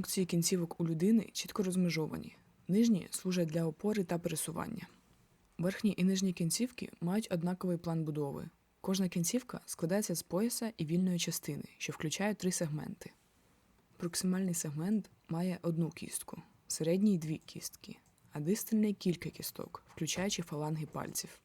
Функції кінцівок у людини чітко розмежовані. Нижні служать для опори та пересування. Верхні і нижні кінцівки мають однаковий план будови. Кожна кінцівка складається з пояса і вільної частини, що включає три сегменти. Проксимальний сегмент має одну кістку, середній дві кістки, а дистальний кілька кісток, включаючи фаланги пальців.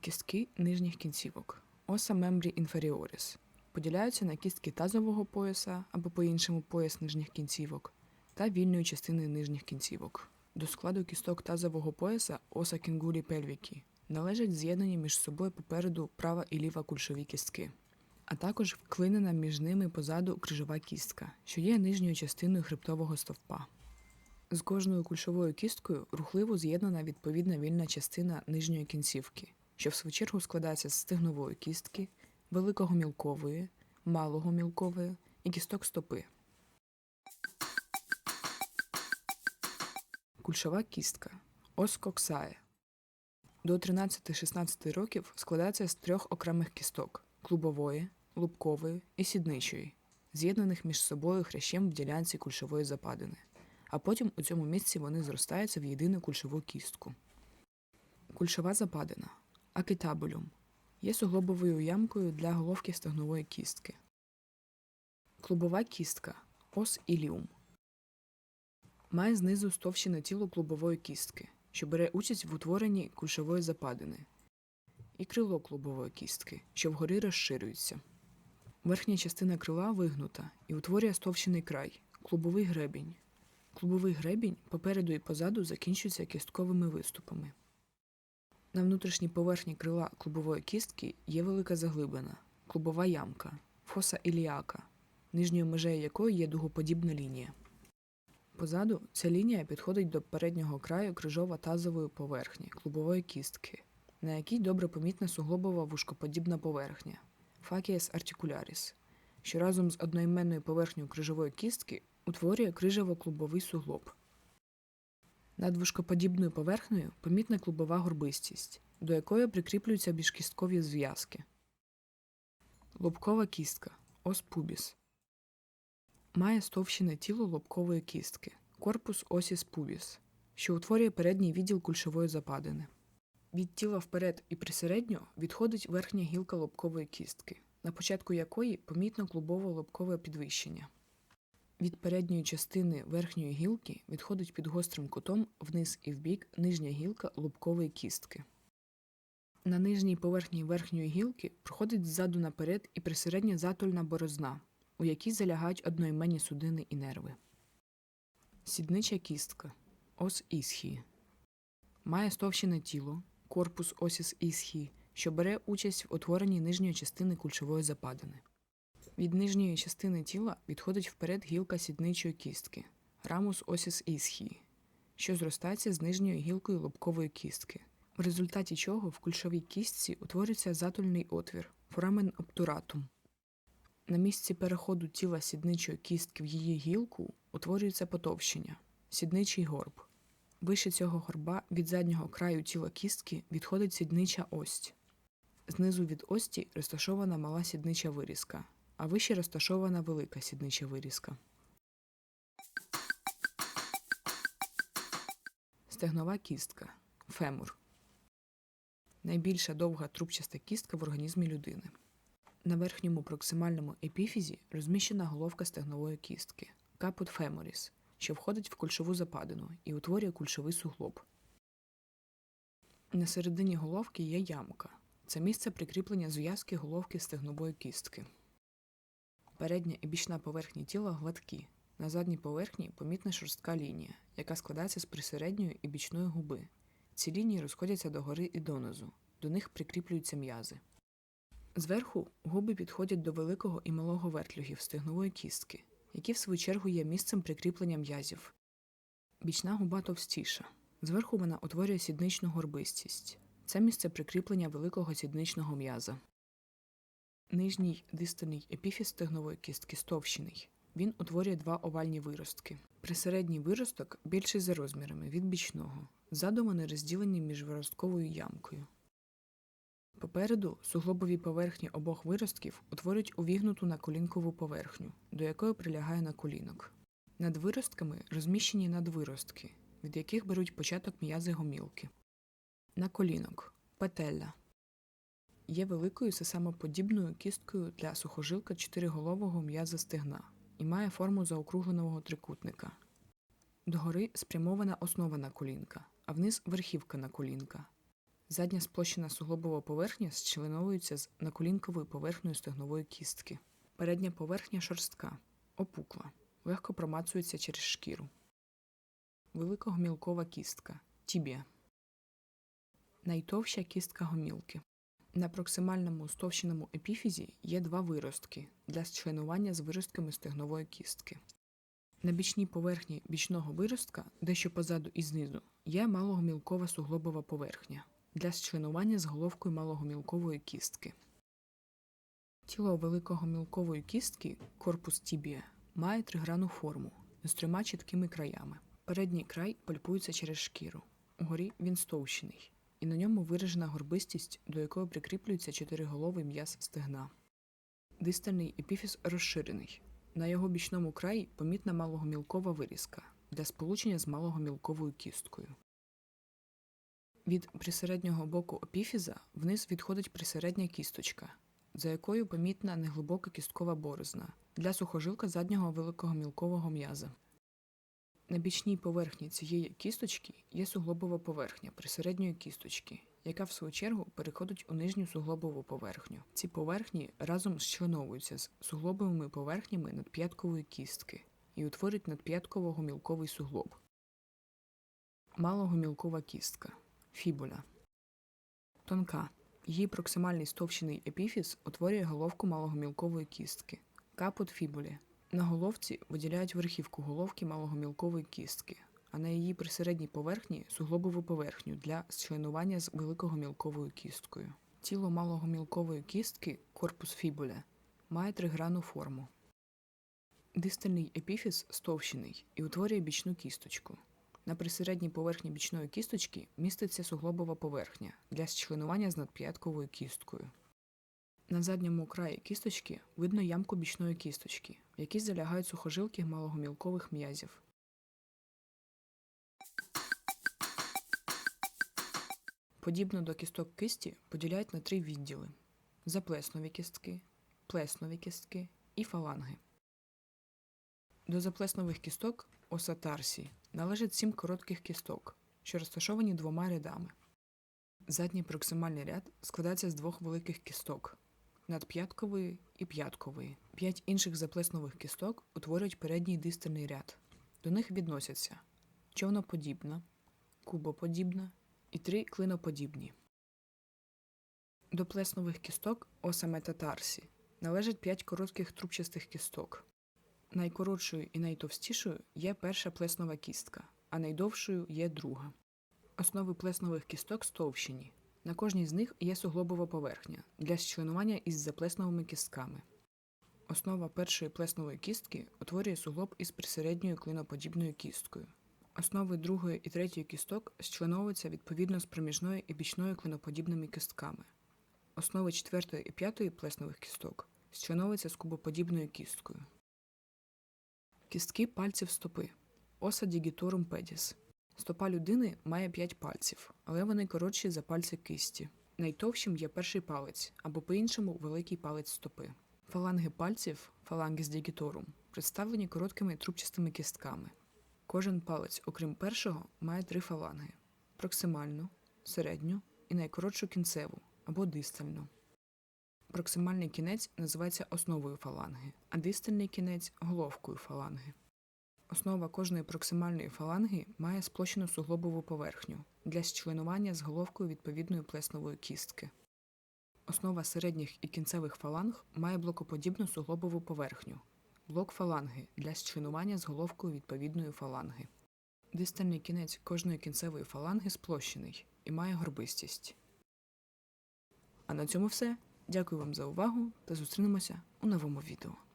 Кістки нижніх кінцівок оса мембрі інферіоріс поділяються на кістки тазового пояса або по-іншому пояс нижніх кінцівок та вільної частини нижніх кінцівок. До складу кісток тазового пояса оса кінгулі пельвіки належать з'єднані між собою попереду права і ліва кульшові кістки, а також вклинена між ними позаду крижова кістка, що є нижньою частиною хребтового стовпа. З кожною кульшовою кісткою рухливо з'єднана відповідна вільна частина нижньої кінцівки, що в свою чергу складається з стегнової кістки, великого мілкової, малого мілкової і кісток стопи. Кульшова кістка ос коксає. До 13-16 років складається з трьох окремих кісток клубової, лубкової і сідничої, з'єднаних між собою хрящем в ділянці кульшової западини, а потім у цьому місці вони зростаються в єдину кульшову кістку. Кульшова западина акетабулюм є суглобовою ямкою для головки стегнової кістки. Клубова кістка ос іліум має знизу стовщене тіло клубової кістки, що бере участь в утворенні кульшової западини, і крило клубової кістки, що вгорі розширюється. Верхня частина крила вигнута і утворює стовщений край клубовий гребінь. Клубовий гребінь попереду і позаду закінчується кістковими виступами. На внутрішній поверхні крила клубової кістки є велика заглибина клубова ямка, фоса іліака, нижньою межею якої є дугоподібна лінія. Позаду ця лінія підходить до переднього краю крижово-тазової поверхні клубової кістки, на якій добре помітна суглобова вушкоподібна поверхня факіес артикуляріс, що разом з одноіменною поверхнею крижової кістки утворює крижево-клубовий суглоб. Над вушкоподібною поверхнею помітна клубова горбистість, до якої прикріплюються міжкісткові зв'язки. Лобкова кістка ос пубіс. Має стовщене тіло лобкової кістки корпус осіс пубіс, що утворює передній відділ кульшової западини. Від тіла вперед і присередньо відходить верхня гілка лобкової кістки, на початку якої помітно клубово-лобкове підвищення. Від передньої частини верхньої гілки відходить під гострим кутом вниз і вбік нижня гілка лобкової кістки. На нижній поверхні верхньої гілки проходить ззаду наперед і присередня затульна борозна, у якій залягають одноіменні судини і нерви. Сіднича кістка ос ісхії. Має стовщене тіло, корпус осіс ісхії, що бере участь в утворенні нижньої частини кульшової западини. Від нижньої частини тіла відходить вперед гілка сідничої кістки рамус осіс ісхії, що зростається з нижньою гілкою лобкової кістки, в результаті чого в кульшовій кістці утворюється затульний отвір форамен обтуратум. На місці переходу тіла сідничої кістки в її гілку утворюється потовщення сідничий горб. Вище цього горба від заднього краю тіла кістки відходить сіднича ость. Знизу від ості розташована мала сіднича вирізка, а вище розташована велика сіднича вирізка. Стегнова кістка фемур. Найбільша довга трубчаста кістка в організмі людини. На верхньому проксимальному епіфізі розміщена головка стегнової кістки капут феморіс, що входить в кульшову западину і утворює кульшовий суглоб. На середині головки є ямка. Це місце прикріплення зв'язки головки стегнової кістки. Передня і бічна поверхні тіла гладкі. На задній поверхні помітна шорстка лінія, яка складається з присередньої і бічної губи. Ці лінії розходяться догори і донизу, до них прикріплюються м'язи. Зверху губи підходять до великого і малого вертлюгів стегнової кістки, які в свою чергу є місцем прикріплення м'язів. Бічна губа товстіша. Зверху вона утворює сідничну горбистість. Це місце прикріплення великого сідничного м'яза. Нижній дистальний епіфіз стегнової кістки стовщений. Він утворює два овальні виростки. Присередній виросток більший за розмірами від бічного. Ззаду вони розділені між виростковою ямкою. Попереду суглобові поверхні обох виростків утворюють увігнуту наколінкову поверхню, до якої прилягає наколінок. Над виростками розміщені надвиростки, від яких беруть початок м'язи гомілки. Наколінок петелля є великою сесамоподібною кісткою для сухожилка чотириголового м'яза стегна і має форму заокругленого трикутника. Догори спрямована основа наколінка, а вниз верхівка наколінка. Задня сплощена суглобова поверхня зчленовується з наколінковою поверхнею стегнової кістки. Передня поверхня шорстка, опукла, легко промацується через шкіру. Великогомілкова кістка тібія. Найтовща кістка гомілки. На проксимальному стовщеному епіфізі є два виростки для зчленування з виростками стегнової кістки. На бічній поверхні бічного виростка, дещо позаду і знизу, є малогомілкова суглобова поверхня для зчленування з головкою малогомілкової кістки. Тіло великогомілкової кістки, корпус тібія, має тригранну форму з трьома чіткими краями. Передній край пальпується через шкіру. Угорі він стовщений, і на ньому виражена горбистість, до якої прикріплюється чотириголовий м'яз стегна. Дистальний епіфіз розширений. На його бічному краї помітна малогомілкова вирізка для сполучення з малогомілковою кісткою. Від присереднього боку епіфіза вниз відходить присередня кісточка, за якою помітна неглибока кісткова борозна для сухожилка заднього великогомілкового м'яза. На бічній поверхні цієї кісточки є суглобова поверхня присередньої кісточки, яка в свою чергу переходить у нижню суглобову поверхню. Ці поверхні разом зчленовуються з суглобовими поверхнями надп'яткової кістки і утворюють надп'ятково-гомілковий суглоб. Малогомілкова кістка фібуля. Тонка. Її проксимальний стовщений епіфіз утворює головку малогомілкової кістки. Капут фібулі. На головці виділяють верхівку головки малогомілкової кістки, а на її присередній поверхні суглобову поверхню для зчленування з великогомілковою кісткою. Тіло малогомілкової кістки, корпус фібуля, має тригранну форму. Дистальний епіфіз стовщений і утворює бічну кісточку. На присередній поверхні бічної кісточки міститься суглобова поверхня для зчленування з надп'ятковою кісткою. На задньому краї кісточки видно ямку бічної кісточки, в якій залягають сухожилки малогомілкових м'язів. Подібно до кісток кисті поділяють на три відділи: заплеснові кістки, плеснові кістки і фаланги. До заплеснових кісток оса тарсі належить сім коротких кісток, що розташовані двома рядами. Задній проксимальний ряд складається з двох великих кісток надп'яткової і п'яткової. П'ять інших заплеснових кісток утворюють передній дистальний ряд. До них відносяться човноподібна, кубоподібна і три клиноподібні. До плеснових кісток оса метатарсі належать п'ять коротких трубчастих кісток. Найкоротшою і найтовстішою є перша плеснова кістка, а найдовшою є друга. Основи плеснових кісток стовщені. На кожній з них є суглобова поверхня для зчленування із заплесновими кістками. Основа першої плеснової кістки утворює суглоб із присередньою клиноподібною кісткою. Основи другої і третьої кісток зчленовуються відповідно з проміжною і бічною клиноподібними кістками. Основи четвертої і п'ятої плеснових кісток зчленовуються з кубоподібною кісткою. Кістки пальців стопи. Оса дігіторум педіс. Стопа людини має 5 пальців, але вони коротші за пальці кисті. Найтовщим є перший палець або по-іншому великий палець стопи. Фаланги пальців фалангіс дігіторум представлені короткими трубчастими кістками. Кожен палець, окрім першого, має три фаланги: проксимальну, середню і найкоротшу кінцеву або дистальну. Проксимальний кінець називається основою фаланги, а дистальний кінець головкою фаланги. Основа кожної проксимальної фаланги має сплощену суглобову поверхню для зчленування з головкою відповідної плеснової кістки. Основа середніх і кінцевих фаланг має блокоподібну суглобову поверхню, блок фаланги для зчленування з головкою відповідної фаланги. Дистальний кінець кожної кінцевої фаланги сплощений і має горбистість. А на цьому все. Дякую вам за увагу та зустрінемося у новому відео.